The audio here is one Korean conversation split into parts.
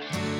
어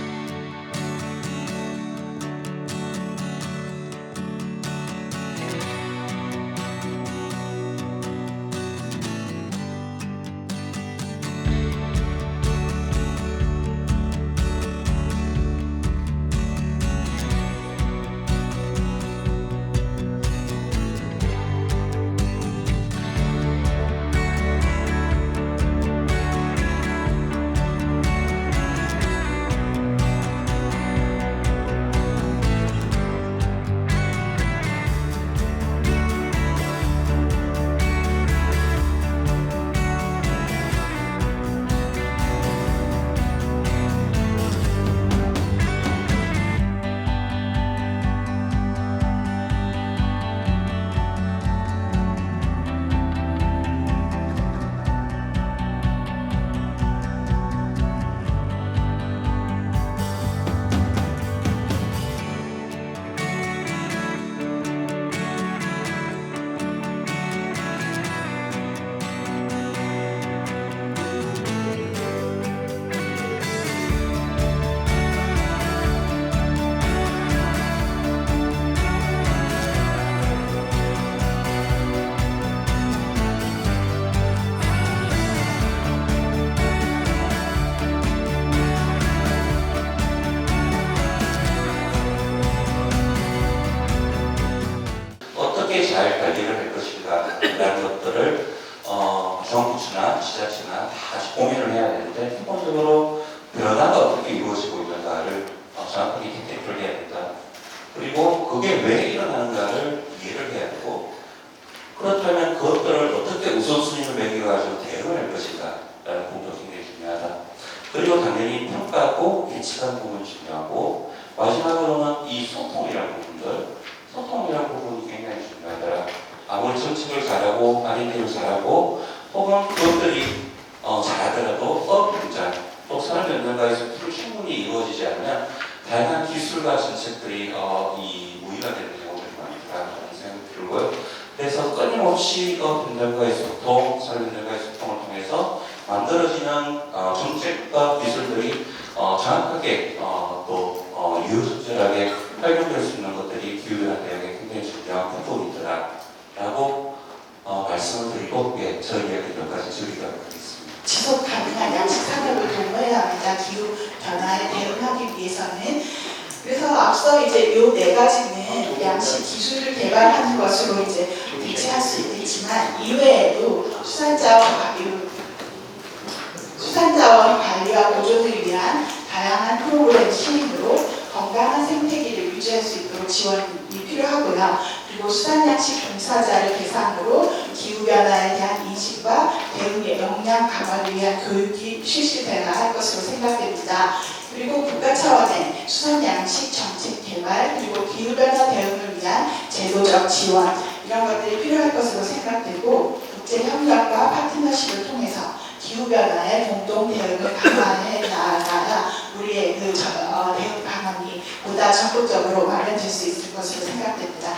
정부나 지자체나 다 고민을 해야 되는데 기본적으로 변화가 어떻게 이루어지고 있는가를 어, 정확하게 디테일을 해야 된다. 그리고 그게 왜 일어나는가를 이해를 해야 되고 그렇다면 그것들을 어떻게 우선순위를 매겨가지고 대응을 할 것인가 라는 부분도 굉장히 중요하다. 그리고 당연히 평가하고 예측하는 부분이 중요하고 마지막으로는 이 소통이라는 부분들 소통이라는 부분이 굉장히 중요하더라. 아무리 정책을 잘하고 아이디어를 잘하고 혹은 그것들이 어, 잘하더라도 업 현장 또 산업 현장과에서 풀 충분히 이루어지지 않으면 다양한 기술과 정책들이 어, 이 무의가 되는 경우들이 많다라는 생각이 들고요. 그래서 끊임없이 업 현장과의 소통, 현장과의 소통을 통해서 만들어지는 어, 정책과 기술들이 어, 정확하게 어, 또 어, 유효적절하게 활용될 수 있는 것들이 기후변화 대응에 굉장히 중요한 어, 말씀을 드리고 예, 저희 이야기 여기까지 줄이도록 하겠습니다. 지속 가능한 양식 산업을 도모해야 합니다. 기후 변화에 대응하기 위해서는 그래서 앞서 이제 요 네 가지는 양식 기술을 개발하는 것으로 이제 대체할 수 있겠지만 이외에도 수산자원 관리 수산자원 관리와 보존을 위한 다양한 프로그램 시행으로 건강한 생태계를 유지할 수 있도록 지원이 필요하고요. 그리고 수산양식 종사자를 대상으로 기후변화에 대한 인식과 역량 강화를 위한 교육이 실시되어야 할 것으로 생각됩니다. 그리고 국가 차원의 수산 양식 정책 개발 그리고 기후변화 대응을 위한 제도적 지원 이런 것들이 필요할 것으로 생각되고 국제 협력과 파트너십을 통해서 기후변화에 공동 대응을 강화해 나가야 우리의 그 저- 어, 대응 방안이 보다 적극적으로 마련될 수 있을 것으로 생각됩니다.